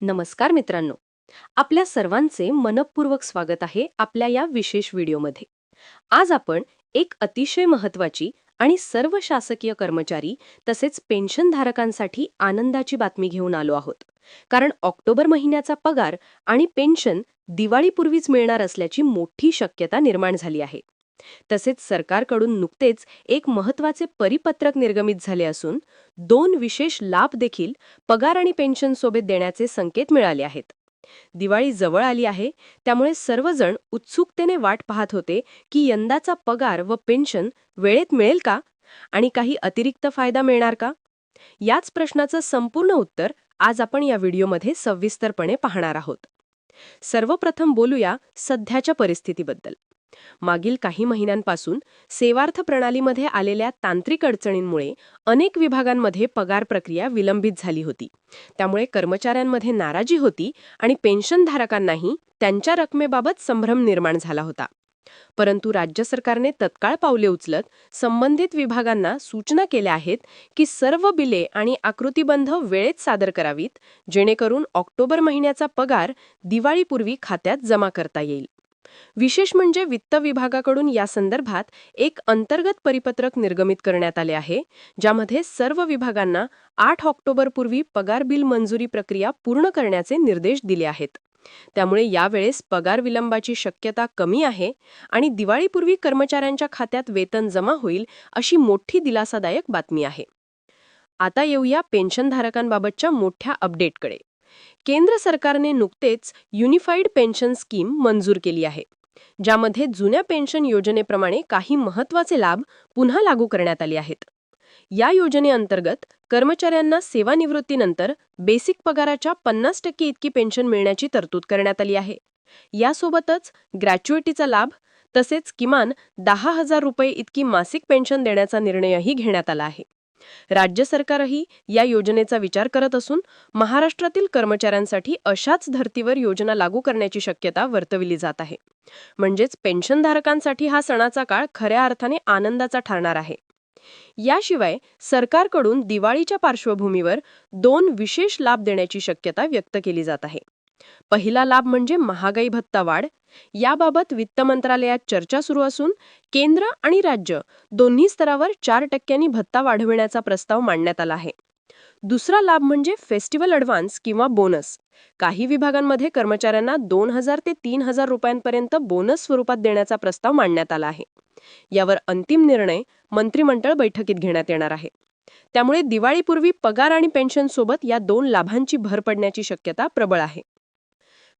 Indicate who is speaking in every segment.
Speaker 1: नमस्कार मित्रांनो. आपल्या सर्वांचे मनपूर्वक स्वागत आहे आपल्या या विशेष व्हिडिओमध्ये. आज आपण एक अतिशय महत्वाची आणि सर्व शासकीय कर्मचारी तसेच पेन्शनधारकांसाठी आनंदाची बातमी घेऊन आलो आहोत. कारण ऑक्टोबर महिन्याचा पगार आणि पेन्शन दिवाळीपूर्वीच मिळणार असल्याची मोठी शक्यता निर्माण झाली आहे. तसेच सरकारकडून नुकतेच एक महत्त्वाचे परिपत्रक निर्गमित झाले असून दोन विशेष लाभ देखील पगार आणि पेन्शन सोबत देण्याचे संकेत मिळाले आहेत. दिवाळी जवळ आली आहे त्यामुळे सर्वजण उत्सुकतेने वाट पाहत होते की यंदाचा पगार व पेन्शन वेळेत मिळेल का आणि काही अतिरिक्त फायदा मिळणार का? याच प्रश्नाचं संपूर्ण उत्तर आज आपण या व्हिडिओमध्ये सविस्तरपणे पाहणार आहोत. सर्वप्रथम बोलूया सध्याच्या परिस्थितीबद्दल. मागील काही महिन्यांपासून सेवार्थ प्रणालीमध्ये आलेल्या तांत्रिक अडचणींमुळे अनेक विभागांमध्ये पगार प्रक्रिया विलंबित झाली होती. त्यामुळे कर्मचाऱ्यांमध्ये नाराजी होती आणि पेन्शनधारकांनाही त्यांच्या रकमेबाबत संभ्रम निर्माण झाला होता. परंतु राज्य सरकारने तत्काळ पावले उचलत संबंधित विभागांना सूचना केल्या आहेत की सर्व बिले आणि आकृतीबंध वेळेत सादर करावीत जेणेकरून ऑक्टोबर महिन्याचा पगार दिवाळीपूर्वी खात्यात जमा करता येईल. विशेष म्हणजे वित्त विभागाकडून या संदर्भात एक अंतर्गत परिपत्रक निर्गमित करण्यात आले आहे ज्यामध्ये सर्व विभागांना आठ ऑक्टोबरपूर्वी पगार बिल मंजुरी प्रक्रिया पूर्ण करण्याचे निर्देश दिले आहेत. त्यामुळे यावेळेस पगार विलंबाची शक्यता कमी आहे आणि दिवाळीपूर्वी कर्मचाऱ्यांच्या खात्यात वेतन जमा होईल अशी मोठी दिलासादायक बातमी आहे. आता येऊया पेन्शनधारकांबाबतच्या मोठ्या अपडेटकडे. केंद्र सरकारने नुकतेच युनिफाईड पेन्शन स्कीम मंजूर केली आहे ज्यामध्ये जुन्या पेन्शन योजनेप्रमाणे काही महत्त्वाचे लाभ पुन्हा लागू करण्यात आले आहेत. या योजनेअंतर्गत कर्मचाऱ्यांना सेवानिवृत्तीनंतर बेसिक पगाराच्या पन्नास टक्के इतकी पेन्शन मिळण्याची तरतूद करण्यात आली आहे. यासोबतच ग्रॅच्युइटीचा लाभ तसेच किमान दहा हजार रुपये इतकी मासिक पेन्शन देण्याचा निर्णयही घेण्यात आला आहे. राज्य सरकारही या योजनेचा विचार करत असून महाराष्ट्रातील कर्मचाऱ्यांसाठी अशाच धर्तीवर योजना लागू करण्याची शक्यता वर्तविली जात आहे. म्हणजेच पेन्शनधारकांसाठी हा सणाचा काळ खऱ्या अर्थाने आनंदाचा ठरणार आहे. याशिवाय सरकारकडून दिवाळीच्या पार्श्वभूमीवर दोन विशेष लाभ देण्याची शक्यता व्यक्त केली जात आहे. पहिला लाभ म्हणजे महागाई भत्ता वाढ. याबाबत वित्त मंत्रालयात चर्चा सुरू असून केंद्र आणि राज्य दोन्ही स्तरावर चार टक्क्यांनी भत्ता वाढविण्याचा प्रस्ताव मांडण्यात आला आहे. दुसरा लाभ म्हणजे फेस्टिवल अडव्हान्स किंवा बोनस. काही विभागांमध्ये कर्मचाऱ्यांना दोन हजार ते तीन हजार रुपयांपर्यंत बोनस स्वरूपात देण्याचा प्रस्ताव मांडण्यात आला आहे. यावर अंतिम निर्णय मंत्रिमंडळ बैठकीत घेण्यात येणार आहे. त्यामुळे दिवाळीपूर्वी पगार आणि पेन्शन सोबत या दोन लाभांची भर पडण्याची शक्यता प्रबळ आहे.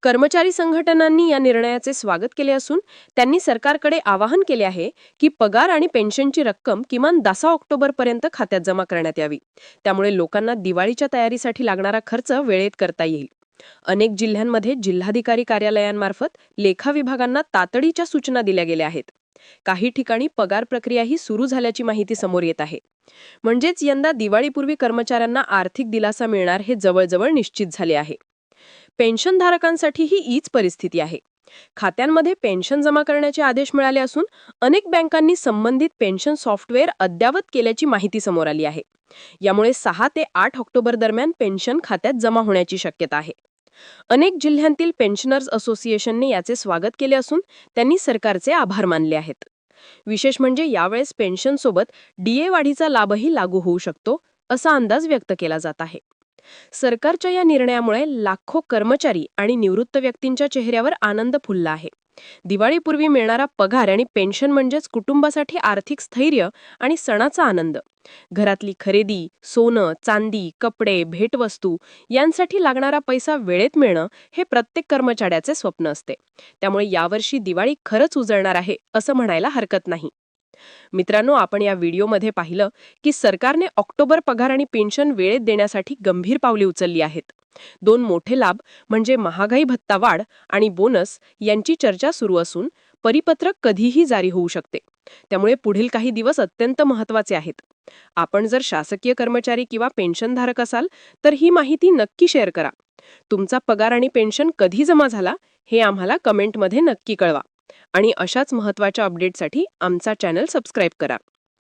Speaker 1: कर्मचारी संघटनांनी या निर्णयाचे स्वागत केले असून त्यांनी सरकारकडे आवाहन केले आहे की पगार आणि पेन्शनची रक्कम किमान दहा ऑक्टोबरपर्यंत खात्यात जमा करण्यात यावी. त्यामुळे लोकांना दिवाळीच्या तयारीसाठी लागणारा खर्च वेळेत करता येईल. अनेक जिल्ह्यांमध्ये जिल्हाधिकारी कार्यालयांमार्फत लेखा विभागांना तातडीच्या सूचना दिल्या गेल्या आहेत. काही ठिकाणी पगार प्रक्रियाही सुरू झाल्याची माहिती समोर येत आहे. म्हणजेच यंदा दिवाळीपूर्वी कर्मचाऱ्यांना आर्थिक दिलासा मिळणार हे जवळजवळ निश्चित झाले आहे. पेन्शनधारकांसाठीही हीच परिस्थिती आहे. खात्यांमध्ये पेन्शन जमा करण्याचे आदेश मिळाले असून अनेक बँकांनी संबंधित पेन्शन सॉफ्टवेअर अद्यावत केल्याची माहिती समोर आली आहे. यामुळे सहा ते आठ ऑक्टोबर दरम्यान पेन्शन खात्यात जमा होण्याची शक्यता आहे. अनेक जिल्ह्यांतील पेन्शनर्स असोसिएशनने याचे स्वागत केले असून त्यांनी सरकारचे आभार मानले आहेत. विशेष म्हणजे यावेळेस पेन्शनसोबत डीए वाढीचा लाभही लागू होऊ शकतो असा अंदाज व्यक्त केला जात आहे. सरकारच्या या निर्णयामुळे लाखो कर्मचारी आणि निवृत्त व्यक्तींच्या चेहऱ्यावर आनंद फुलला आहे. दिवाळीपूर्वी मिळणारा पगार आणि पेन्शन म्हणजेच कुटुंबासाठी आर्थिक स्थैर्य आणि सणाचा आनंद. घरातली खरेदी सोनं चांदी कपडे भेटवस्तू यांसाठी लागणारा पैसा वेळेत मिळणं हे प्रत्येक कर्मचाऱ्याचे स्वप्न असते. त्यामुळे यावर्षी दिवाळी खरंच उजळणार आहे असं म्हणायला हरकत नाही. मित्रांनो आपण या व्हिडिओमध्ये पाहिलं की सरकारने ऑक्टोबर पगार आणि पेन्शन वेळेत देण्यासाठी गंभीर पावले उचलली आहेत. दोन मोठे लाभ म्हणजे महागाई भत्ता वाढ आणि बोनस यांची चर्चा सुरू असून परिपत्रक कधीही जारी होऊ शकते. त्यामुळे पुढील काही दिवस अत्यंत महत्त्वाचे आहेत. आपण जर शासकीय कर्मचारी किंवा पेन्शनधारक असाल तर ही माहिती नक्की शेअर करा. तुमचा पगार आणि पेन्शन कधी जमा झाला हे आम्हाला कमेंटमध्ये नक्की कळवा. आणि अशाच महत्त्वाच्या अपडेटसाठी आमचा चॅनल सबस्क्राईब करा.